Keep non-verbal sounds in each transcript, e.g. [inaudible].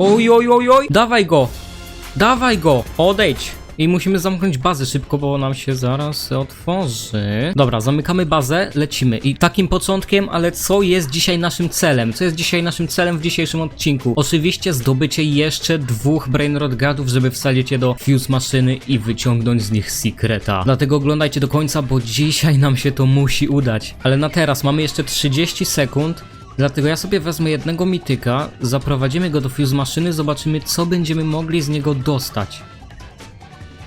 Oj, oj, oj, oj, dawaj go! Dawaj go! Odejdź! I musimy zamknąć bazę szybko, bo nam się zaraz otworzy. Dobra, zamykamy bazę, lecimy. I takim początkiem, ale co jest dzisiaj naszym celem? Co jest dzisiaj naszym celem w dzisiejszym odcinku? Oczywiście zdobycie jeszcze dwóch Brainrod Gadów, żeby wsadzić je do fuse maszyny i wyciągnąć z nich secreta. Dlatego oglądajcie do końca, bo dzisiaj nam się to musi udać. Ale na teraz mamy jeszcze 30 sekund. Dlatego ja sobie wezmę jednego mityka, zaprowadzimy go do fuse maszyny, zobaczymy co będziemy mogli z niego dostać.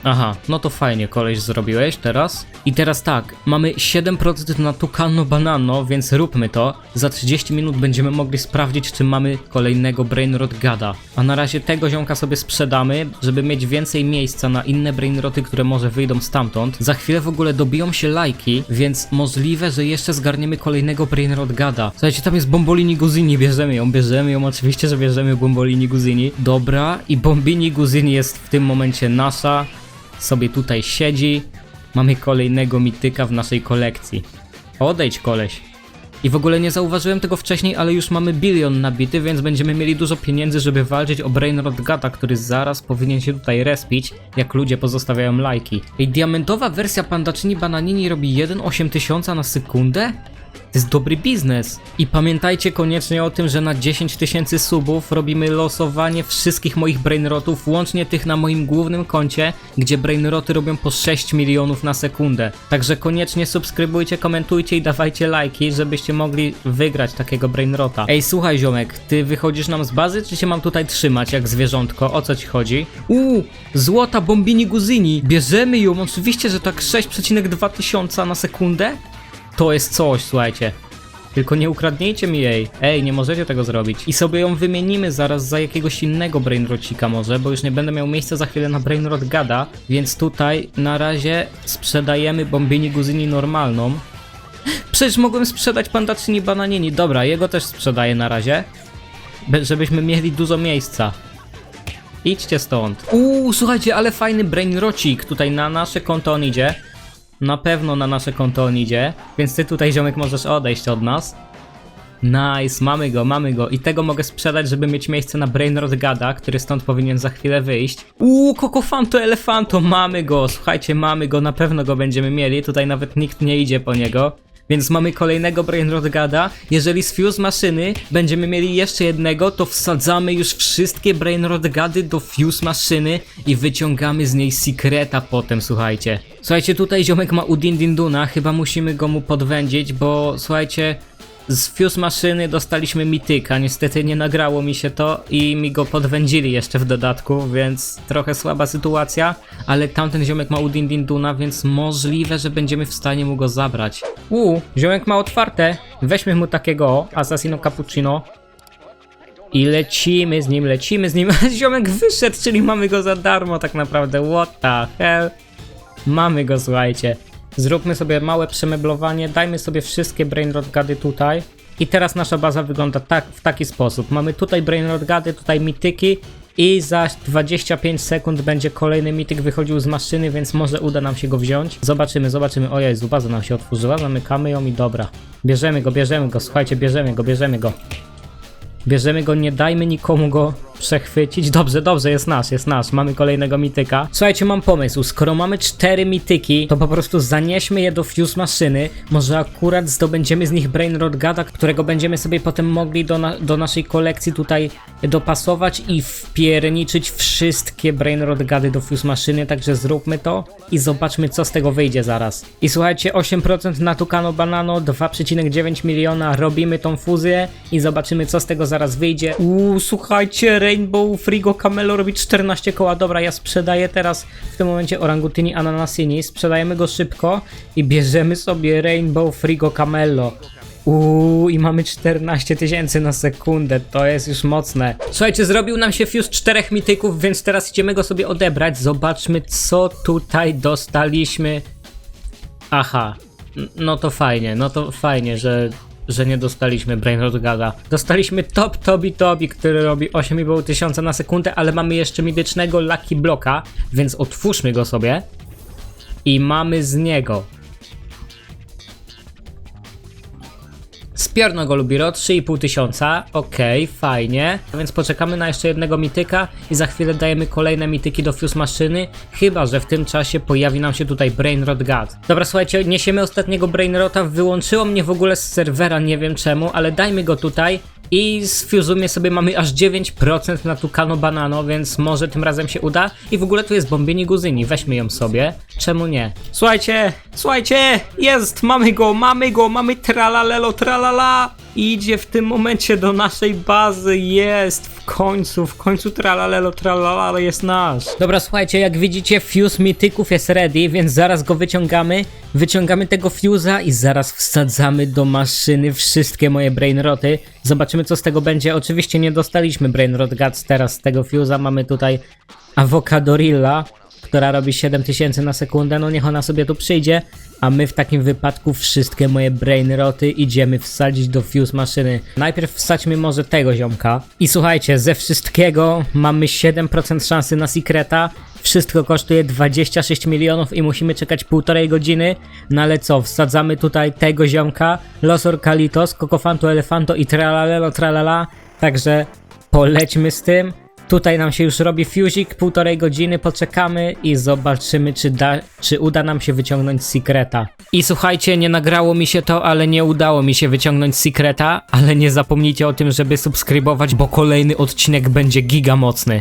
Aha, no to fajnie koleś zrobiłeś teraz. I teraz tak, mamy 7% na Tucano Banano, więc róbmy to. Za 30 minut będziemy mogli sprawdzić, czy mamy kolejnego Brainrot Gada. A na razie tego ziomka sobie sprzedamy, żeby mieć więcej miejsca na inne Brainroty, które może wyjdą stamtąd. Za chwilę w ogóle dobiją się lajki, więc możliwe, że jeszcze zgarniemy kolejnego Brainrot Gada. Słuchajcie, tam jest Bombolini Guzini, bierzemy ją, bierzemy ją, oczywiście, że bierzemy Bombolini Guzini. Dobra, i Bombini Guzini jest w tym momencie nasza sobie tutaj siedzi. Mamy kolejnego mityka w naszej kolekcji. Odejdź, koleś. I w ogóle nie zauważyłem tego wcześniej, ale już mamy bilion nabity, więc będziemy mieli dużo pieniędzy, żeby walczyć o Brainrod Gata, który zaraz powinien się tutaj respić, jak ludzie pozostawiają lajki. I diamentowa wersja Pandaczyni Bananini robi 1,8 tysiąca na sekundę? To jest dobry biznes. I pamiętajcie koniecznie o tym, że na 10 tysięcy subów robimy losowanie wszystkich moich brainrotów, łącznie tych na moim głównym koncie, gdzie brainroty robią po 6 milionów na sekundę. Także koniecznie subskrybujcie, komentujcie i dawajcie lajki, żebyście mogli wygrać takiego brainrota. Ej, słuchaj ziomek, ty wychodzisz nam z bazy, czy się mam tutaj trzymać jak zwierzątko? O co ci chodzi? Uuu, złota bombini guzini. Bierzemy ją, oczywiście, że tak 6,2 tysiąca na sekundę? To jest coś, słuchajcie. Tylko nie ukradnijcie mi jej. Ej, nie możecie tego zrobić. I sobie ją wymienimy zaraz za jakiegoś innego Brainrocika może, bo już nie będę miał miejsca za chwilę na Brainrot Gada, więc tutaj na razie sprzedajemy Bombini Guzini normalną. Przecież mogłem sprzedać Pandaczyni Bananini. Dobra, jego też sprzedaję na razie. Żebyśmy mieli dużo miejsca. Idźcie stąd. Uuu, słuchajcie, ale fajny Brainrocik. Tutaj na nasze konto on idzie. Na pewno na nasze konto on idzie, więc ty tutaj ziomek możesz odejść od nas. Nice, mamy go, mamy go. I tego mogę sprzedać, żeby mieć miejsce na Brainrod Gada, który stąd powinien za chwilę wyjść. Uuu, Kokofanto Elefanto, mamy go. Słuchajcie, mamy go, na pewno go będziemy mieli. Tutaj nawet nikt nie idzie po niego. Więc mamy kolejnego Brainrod Gada. Jeżeli z Fuse maszyny będziemy mieli jeszcze jednego, to wsadzamy już wszystkie Brainrod Gady do Fuse maszyny i wyciągamy z niej secreta potem, słuchajcie. Słuchajcie, tutaj ziomek ma Udin Dinduna, chyba musimy go mu podwędzić, bo słuchajcie, z Fuse maszyny dostaliśmy mityka, niestety nie nagrało mi się to i mi go podwędzili jeszcze w dodatku, więc trochę słaba sytuacja, ale tamten ziomek ma Udin Dinduna, więc możliwe, że będziemy w stanie mu go zabrać. Uuu, ziomek ma otwarte, weźmy mu takiego Assassino Cappuccino. I lecimy z nim, lecimy z nim. [laughs] Ziomek wyszedł, czyli mamy go za darmo tak naprawdę. What the hell? Mamy go, słuchajcie. Zróbmy sobie małe przemeblowanie, dajmy sobie wszystkie Brainrot Gady tutaj. I teraz nasza baza wygląda tak, w taki sposób. Mamy tutaj Brainrot Gady, tutaj mityki i za 25 sekund będzie kolejny mityk wychodził z maszyny, więc może uda nam się go wziąć. Zobaczymy, zobaczymy. O Jezu, baza nam się otworzyła, zamykamy ją i dobra. Bierzemy go, bierzemy go, słuchajcie, bierzemy go, bierzemy go. Bierzemy go, nie dajmy nikomu go przechwycić. Dobrze, dobrze, jest nasz, jest nasz. Mamy kolejnego mityka. Słuchajcie, mam pomysł. Skoro mamy cztery mityki, to po prostu zanieśmy je do fuse maszyny. Może akurat zdobędziemy z nich Brainrod Gada, którego będziemy sobie potem mogli do, na do naszej kolekcji tutaj dopasować i wpierniczyć wszystkie Brainrod Gady do fuse maszyny. Także zróbmy to i zobaczmy, co z tego wyjdzie zaraz. I słuchajcie, 8% na Tucano Banano, 2,9 miliona. Robimy tą fuzję i zobaczymy, co z tego zaraz wyjdzie. Uuu, słuchajcie, Rainbow Frigo Camelo robi 14 koła. Dobra, ja sprzedaję teraz w tym momencie Orangutini Ananasini. Sprzedajemy go szybko i bierzemy sobie Rainbow Frigo Camelo. Uuu, i mamy 14 tysięcy na sekundę, to jest już mocne. Słuchajcie, zrobił nam się fuse czterech mityków, więc teraz idziemy go sobie odebrać. Zobaczmy, co tutaj dostaliśmy. Aha, no to fajnie, no to fajnie, że, że nie dostaliśmy Brainrot Gada. Dostaliśmy Top Tobi Tobi, który robi 8,5 tysiąca na sekundę, ale mamy jeszcze mitycznego Lucky Blocka, więc otwórzmy go sobie. I mamy z niego Piorno go lubi rot, 3,5 tysiąca. Okej, fajnie. A Więc poczekamy na jeszcze jednego mityka i za chwilę dajemy kolejne mityki do fuse maszyny. Chyba, że w tym czasie pojawi nam się tutaj Brainrot God. Dobra, słuchajcie, niesiemy ostatniego Brainrota. Wyłączyło mnie w ogóle z serwera, nie wiem czemu, ale dajmy go tutaj. I z Fuzumie sobie mamy aż 9% na Tucano Banano, więc może tym razem się uda. I w ogóle tu jest Bombieni Guzyni, weźmy ją sobie. Czemu nie? Słuchajcie, słuchajcie, jest, mamy go, mamy go, mamy tralalelo, tralala. Idzie w tym momencie do naszej bazy, jest, w końcu, w końcu tralalelo, tralala jest nasz. Dobra, słuchajcie, jak widzicie, fuse mityków jest ready, więc zaraz go wyciągamy. Wyciągamy tego fuse'a i zaraz wsadzamy do maszyny wszystkie moje brainroty. Zobaczymy, co z tego będzie. Oczywiście nie dostaliśmy brainrot guts teraz z tego fuse'a, mamy tutaj Avocadorilla, która robi 7000 na sekundę, no niech ona sobie tu przyjdzie, a my w takim wypadku wszystkie moje brainroty idziemy wsadzić do fuse maszyny. Najpierw wsadźmy może tego ziomka. I słuchajcie, ze wszystkiego mamy 7% szansy na secreta, wszystko kosztuje 26 milionów i musimy czekać półtorej godziny, no ale co, wsadzamy tutaj tego ziomka, Losor Kalitos, Kokofanto Elefanto i tralalelo tralala, także polećmy z tym. Tutaj nam się już robi fuzik, półtorej godziny poczekamy i zobaczymy, czy, da, czy uda nam się wyciągnąć secreta. I słuchajcie, nie nagrało mi się to, ale nie udało mi się wyciągnąć secreta, ale nie zapomnijcie o tym, żeby subskrybować, bo kolejny odcinek będzie giga mocny.